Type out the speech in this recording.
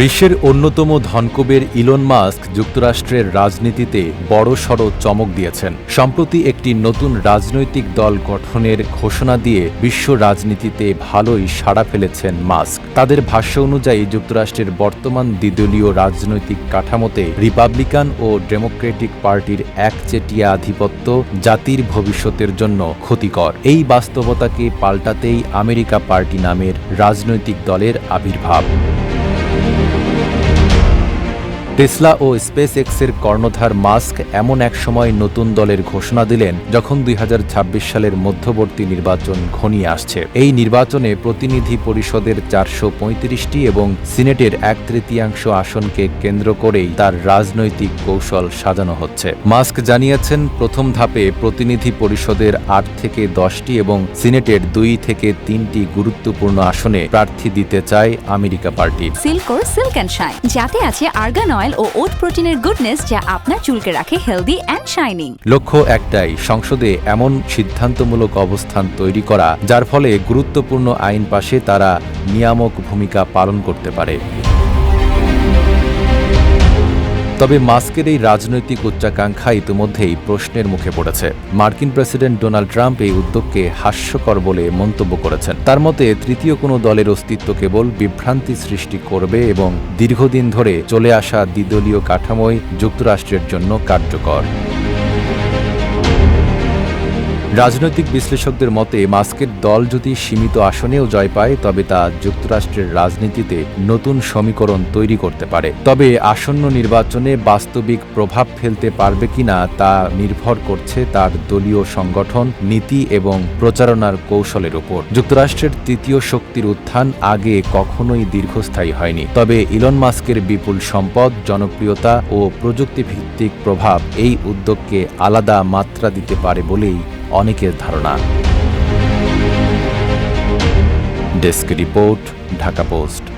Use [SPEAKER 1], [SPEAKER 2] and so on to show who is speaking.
[SPEAKER 1] বিশ্বের অন্যতম ধনকুবের Elon Musk যুক্তরাষ্ট্রের রাজনীতিতে বড়সড় চমক দিয়েছেন। সম্প্রতি একটি নতুন রাজনৈতিক দল গঠনের ঘোষণা দিয়ে বিশ্ব রাজনীতিতে ভালোই সাড়া ফেলেছেন মাস্ক। তাদের ভাষ্য অনুযায়ী যুক্তরাষ্ট্রের বর্তমান দ্বিদলীয় রাজনৈতিক কাঠামোতে রিপাবলিকান ও ডেমোক্রেটিক পার্টির একচেটিয়া আধিপত্য জাতির ভবিষ্যতের জন্য ক্ষতিকর। এই বাস্তবতাকে পাল্টাতেই আমেরিকা পার্টি নামের রাজনৈতিক দলের আবির্ভাব। টেসলা ও স্পেস এক্সের কর্ণধার মাস্ক এমন এক সময় নতুন দলের ঘোষণা দিলেন, যখন দুই হাজার ছাব্বিশ সালের মধ্যবর্তী নির্বাচন ঘনিয়ে আসছে। এই নির্বাচনে প্রতিনিধি পরিষদের চারশো পঁয়ত্রিশটি এবং সিনেটের এক তৃতীয়াংশ আসনকে কেন্দ্র করেই তার রাজনৈতিক কৌশল সাজানো হচ্ছে। মাস্ক জানিয়েছেন, প্রথম ধাপে প্রতিনিধি পরিষদের আট থেকে দশটি এবং সিনেটের দুই থেকে তিনটি গুরুত্বপূর্ণ আসনে প্রার্থী দিতে চায় আমেরিকা পার্টি।
[SPEAKER 2] সিল্ক শাইন, যাতে আছে আর্গান অয়েল ও ওট প্রোটিনের গুডনেস যা আপনার চুলকে রাখে হেলদি অ্যান্ড শাইনিং
[SPEAKER 1] লক্ষ্য একটাই, সংসদে এমন সিদ্ধান্তমূলক অবস্থান তৈরি করা, যার ফলে গুরুত্বপূর্ণ আইন পাশে তারা নিয়ামক ভূমিকা পালন করতে পারে। তবে মাস্কের এই রাজনৈতিক উচ্চাকাঙ্ক্ষা ইতিমধ্যেই প্রশ্নের মুখে পড়েছে। মার্কিন প্রেসিডেন্ট ডোনাল্ড ট্রাম্প এই উদ্যোগকে হাস্যকর বলে মন্তব্য করেছেন। তার মতে, তৃতীয় কোনো দলের অস্তিত্ব কেবল বিভ্রান্তি সৃষ্টি করবে এবং দীর্ঘদিন ধরে চলে আসা দ্বিদলীয় কাঠামোয় যুক্তরাষ্ট্রের জন্য কার্যকর। রাজনৈতিক বিশ্লেষকদের মতে, মাস্কের দল যদি সীমিত আসনেও জয় পায়, তবে তা যুক্তরাষ্ট্রের রাজনীতিতে নতুন সমীকরণ তৈরি করতে পারে। তবে আসন্ন নির্বাচনে বাস্তবিক প্রভাব ফেলতে পারবে কিনা তা নির্ভর করছে তার দলীয় সংগঠন, নীতি এবং প্রচারণার কৌশলের উপর। যুক্তরাষ্ট্রের তৃতীয় শক্তির উত্থান আগে কখনোই দীর্ঘস্থায়ী হয়নি। তবে ইলন মাস্কের বিপুল সম্পদ, জনপ্রিয়তা ও প্রযুক্তিভিত্তিক প্রভাব এই উদ্যোগকে আলাদা মাত্রা দিতে পারে বলেই অনেকের ধারণা। Desk report Dhaka Post.